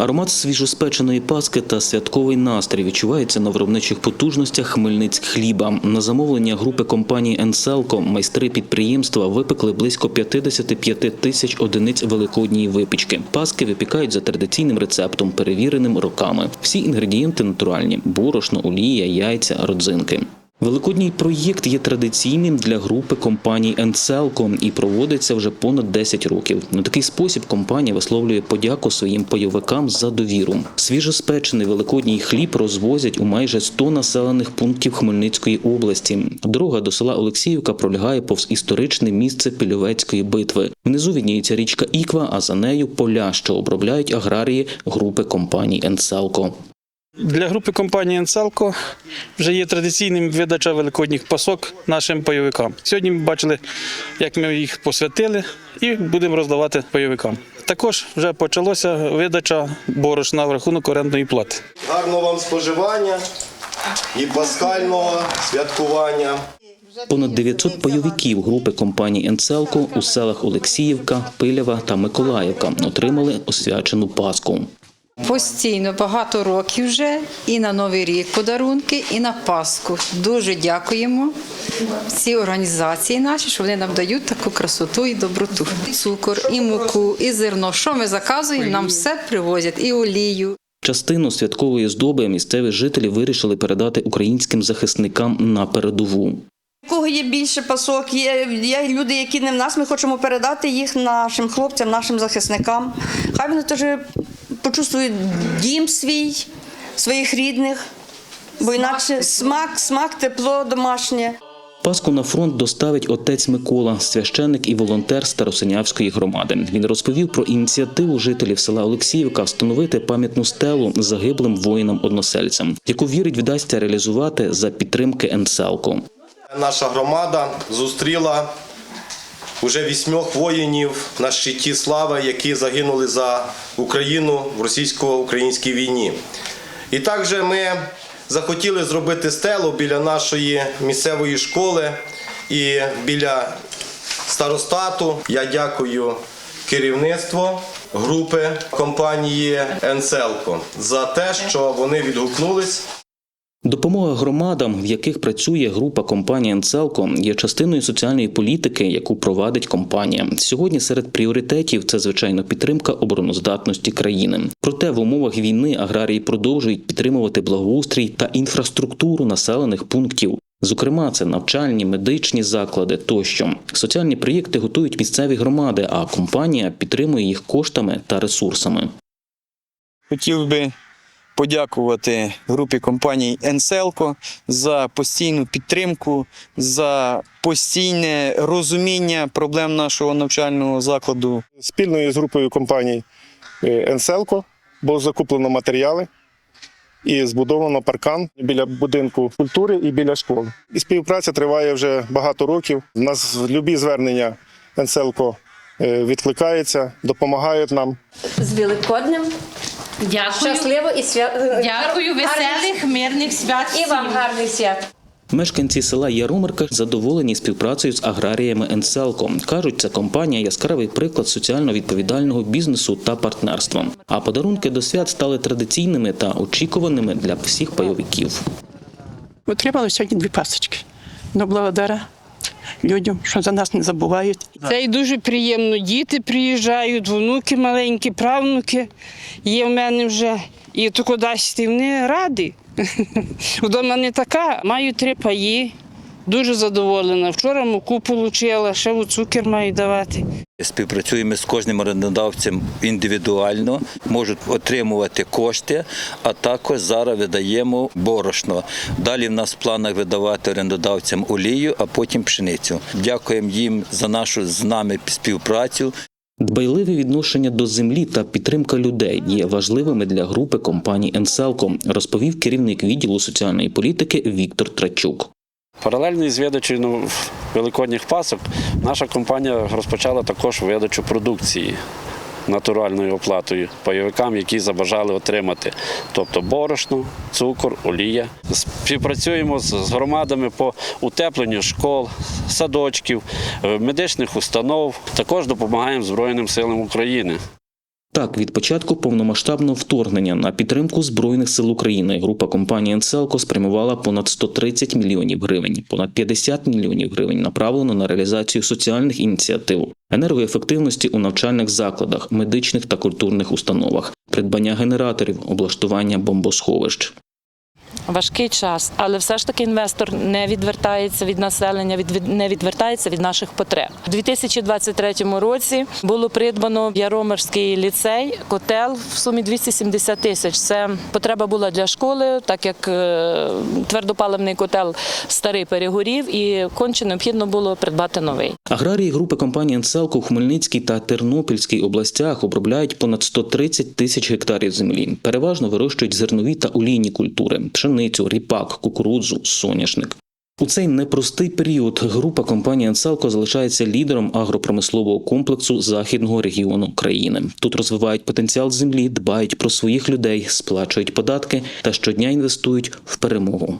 Аромат свіжоспеченої паски та святковий настрій відчувається на виробничих потужностях Хмельницьк хліба. На замовлення групи компанії «Енселко» майстри підприємства випекли близько 55 тисяч одиниць великодньої випічки. Паски випікають за традиційним рецептом, перевіреним роками. Всі інгредієнти натуральні: борошно, олія, яйця, родзинки. Великодній проєкт є традиційним для групи компаній «Енселко» і проводиться вже понад 10 років. На такий спосіб компанія висловлює подяку своїм пайовикам за довіру. Свіжоспечений великодній хліб розвозять у майже 100 населених пунктів Хмельницької області. Дорога до села Олексіївка пролягає повз історичне місце Пільовецької битви. Внизу відніється річка Іква, а за нею поля, що обробляють аграрії групи компаній «Енселко». Для групи компанії «Енселко» вже є традиційним видача великодніх пасок нашим пайовикам. Сьогодні ми бачили, як ми їх посвятили, і будемо роздавати пайовикам. Також вже почалося видача борошна в рахунок орендної плати. Гарного вам споживання і пасхального святкування. Понад 900 пайовиків групи компанії «Енселко» у селах Олексіївка, Пилява та Миколаївка отримали освячену паску. Постійно багато років вже і на Новий рік подарунки, і на Пасху. Дуже дякуємо цій організації наші, що вони нам дають таку красоту і доброту. І цукор, і муку, і зерно. Що ми заказуємо, нам все привозять, і олію. Частину святкової здоби місцеві жителі вирішили передати українським захисникам на передову. У кого є більше пасок, є, є люди, які не в нас. Ми хочемо передати їх нашим хлопцям, нашим захисникам. Хай вони теж почувствують дім свій, своїх рідних, бо інакше смак, смак, тепло домашнє. Паску на фронт доставить отець Микола, священник і волонтер Старосинявської громади. Він розповів про ініціативу жителів села Олексіївка встановити пам'ятну стелу загиблим воїнам-односельцям, яку вірить вдасться реалізувати за підтримки «Енселко». Наша громада зустріла уже вісьмох воїнів на щиті слави, які загинули за Україну в російсько-українській війні. І також ми захотіли зробити стелу біля нашої місцевої школи і біля старостату. Я дякую керівництву групи компанії «Енселко» за те, що вони відгукнулись Допомога громадам, в яких працює група компанії «Енцелко», є частиною соціальної політики, яку провадить компанія. Сьогодні серед пріоритетів це звичайно підтримка обороноздатності країни. Проте в умовах війни аграрії продовжують підтримувати благоустрій та інфраструктуру населених пунктів. Зокрема, це навчальні, медичні заклади тощо. Соціальні проєкти готують місцеві громади, а компанія підтримує їх коштами та ресурсами. Хотів би подякувати групі компаній «Енселко» за постійну підтримку, за постійне розуміння проблем нашого навчального закладу. Спільною з групою компаній е, «Енселко» було закуплено матеріали і збудовано паркан біля будинку культури і біля школи. І співпраця триває вже багато років. У нас любі звернення «Енселко» е, відкликаються, допомагають нам. З Великоднем. Дякую. Щасливо і свят... Дякую, веселих, мирних свят. І вам всім. гарних свят. Мешканці села Яромирка задоволені співпрацею з аграріями «Енселко». Кажуть, ця компанія яскравий приклад соціально відповідального бізнесу та партнерства. А подарунки до свят стали традиційними та очікуваними для всіх пайовиків. Отримали сьогодні дві пасочки. Ну, благодаря людям, що за нас не забувають. Це й дуже приємно. Діти приїжджають, внуки маленькі, правнуки. Є в мене вже і то кудись вони раді. Вдома не така. Маю три паї. Дуже задоволена. Вчора муку отримала, ще у цукер маю давати. Співпрацюємо з кожним орендодавцем індивідуально, можуть отримувати кошти, а також зараз видаємо борошно. Далі в нас в планах видавати орендодавцям олію, а потім пшеницю. Дякуємо їм за нашу з нами співпрацю. Дбайливе відношення до землі та підтримка людей є важливими для групи компаній «Енселко», розповів керівник відділу соціальної політики Віктор Трачук. Паралельно з видачею ну, великодніх пасок наша компанія розпочала також видачу продукції натуральною оплатою пайовикам, які забажали отримати, тобто борошно, цукор, олія. Співпрацюємо з з громадами по утепленню школ, садочків, е, медичних установ. Також допомагаємо Збройним силам України. Так, від початку повномасштабного вторгнення на підтримку збройних сил України група компанії «Енселко» спрямувала понад 130 мільйонів гривень. Понад 50 мільйонів гривень направлено на реалізацію соціальних ініціатив, енергоефективності у навчальних закладах, медичних та культурних установах, придбання генераторів, облаштування бомбосховищ. Важкий час, але все ж таки інвестор не відвертається від населення, від, не відвертається від наших потреб. У 2023 році було придбано Яромирський ліцей котел в сумі 270 тисяч. Це потреба була для школи, так як е, твердопаливний котел старий перегорів і конче необхідно було придбати новий. Аграрії групи компанії «Енселко» у Хмельницькій та Тернопільській областях обробляють понад 130 тисяч гектарів землі. Переважно вирощують зернові та олійні культури – пшеницю, ріпак, кукурудзу, соняшник. У цей непростий період група компанії «Анселко» залишається лідером агропромислового комплексу західного регіону країни. Тут розвивають потенціал землі, дбають про своїх людей, сплачують податки та щодня інвестують в перемогу.